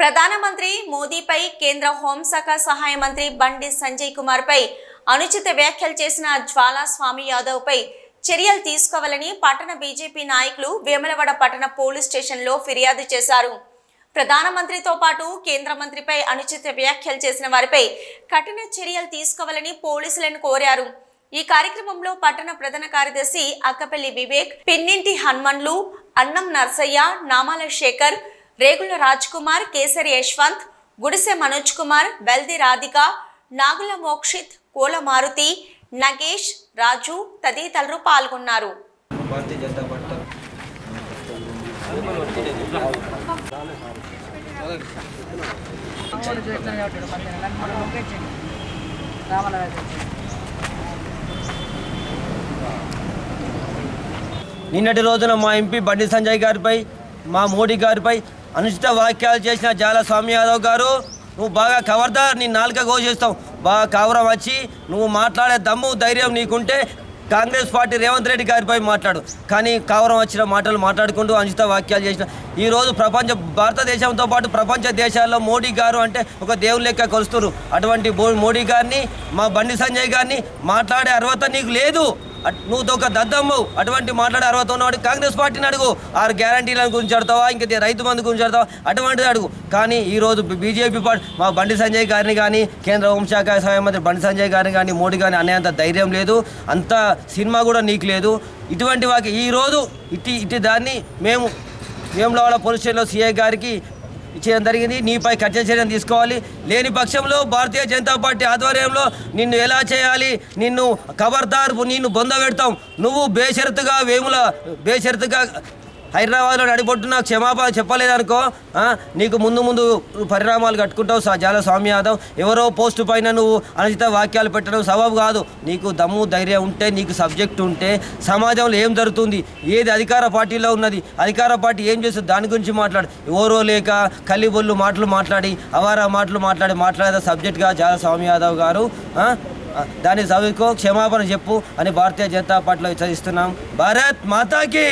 ప్రధానమంత్రి మోదీపై కేంద్ర హోంశాఖ సహాయ మంత్రి బండి సంజయ్ కుమార్ పై అనుచిత వ్యాఖ్యలు చేసిన జ్వాలా స్వామి యాదవ్ పై చర్యలు తీసుకోవాలని పట్టణ బీజేపీ నాయకులు వేములవాడ పట్టణ పోలీస్ స్టేషన్లో ఫిర్యాదు చేశారు. ప్రధానమంత్రితో పాటు కేంద్ర మంత్రిపై అనుచిత వ్యాఖ్యలు చేసిన వారిపై కఠిన చర్యలు తీసుకోవాలని పోలీసులను కోరారు. ఈ కార్యక్రమంలో పట్టణ ప్రధాన కార్యదర్శి అక్కపల్లి వివేక్ పిన్నింటి హనుమన్లు అన్నం నర్సయ్య నామాల శేఖర్ రేగుల రాజ్ కుమార్ కేసరి యశ్వంత్ గుడిసె మనోజ్ కుమార్ బెల్ది రాధిక నాగుల మోక్షిత్ కోల మారుతి నగేష్ రాజు తదితరులు పాల్గొన్నారు. నిన్నటి రోజున మా ఎంపీ బండి సంజయ్ గారిపై మా మోడీ గారిపై అనుచిత వాక్యాలు చేసిన జాల స్వామి యాదవ్ గారు నువ్వు బాగా కవర్దార్ నీ నాలుక ఘోషిస్తావు బాగా కవరం వచ్చి నువ్వు మాట్లాడే దమ్ము ధైర్యం నీకుంటే కాంగ్రెస్ పార్టీ రేవంత్ రెడ్డి గారిపై మాట్లాడు. కానీ కవరం వచ్చిన మాటలు మాట్లాడుకుంటూ అనుచిత వాక్యాలు చేసిన. ఈరోజు ప్రపంచ భారతదేశంతో పాటు ప్రపంచ దేశాల్లో మోడీ గారు అంటే ఒక దేవుని లెక్క కొలుస్తున్నారు. అటువంటి మోడీ గారిని మా బండి సంజయ్ గారిని మాట్లాడే అర్హత నీకు లేదు. నువ్వు ఒక దద్దమ్మవు అటువంటి మాట్లాడే అర్హత ఉన్నవాడు కాంగ్రెస్ పార్టీని అడుగు. ఆరు గ్యారంటీల గురించి అడతావా ఇంకా రైతు బంధు గురించి అడతావా అటువంటిది అడుగు. కానీ ఈ రోజు బీజేపీ పార్టీ మా బండి సంజయ్ గారిని కానీ కేంద్ర హోంశాఖ సహాయ మంత్రి బండి సంజయ్ గారిని కానీ మోడీ కానీ అనేంత ధైర్యం లేదు. అంత సినిమా కూడా నీకు లేదు. ఇటువంటి వాకి ఈ రోజు ఇటు ఇటు దాన్ని మేము వేములవాడ పోలీస్ స్టేషన్లో సీఐ గారికి చేయడం జరిగింది. నీపై కఠిన చర్యలు తీసుకోవాలి. లేని పక్షంలో భారతీయ జనతా పార్టీ ఆధ్వర్యంలో నిన్ను ఎలా చేయాలి? నిన్ను ఖబర్దార్ నిన్ను బొంద పెడతాం నువ్వు బేషరతుగా వేముల బేషరతుగా హైదరాబాద్లో నడిపొట్టున క్షమాపణ చెప్పలేదనుకో నీకు ముందు ముందు పరిణామాలు కట్టుకుంటావు జాల స్వామి యాదవ్. ఎవరో పోస్టు పైన నువ్వు అనుచిత వాక్యాలు పెట్టడం సబబు కాదు. నీకు దమ్ము ధైర్యం ఉంటే నీకు సబ్జెక్ట్ ఉంటే సమాజంలో ఏం జరుగుతుంది? ఏది అధికార పార్టీలో ఉన్నది? అధికార పార్టీ ఏం చేస్తుంది? దాని గురించి మాట్లాడు. ఎవరో లేక కల్లిబొల్లు మాటలు మాట్లాడి అవారా మాటలు మాట్లాడి మాట్లాడే సబ్జెక్ట్గా? జాల స్వామి యాదవ్ గారు దాన్ని చదువుకో క్షమాపణ చెప్పు అని భారతీయ జనతా పార్టీలో హెచ్చరిస్తున్నాం. భారత్ మాతాకి!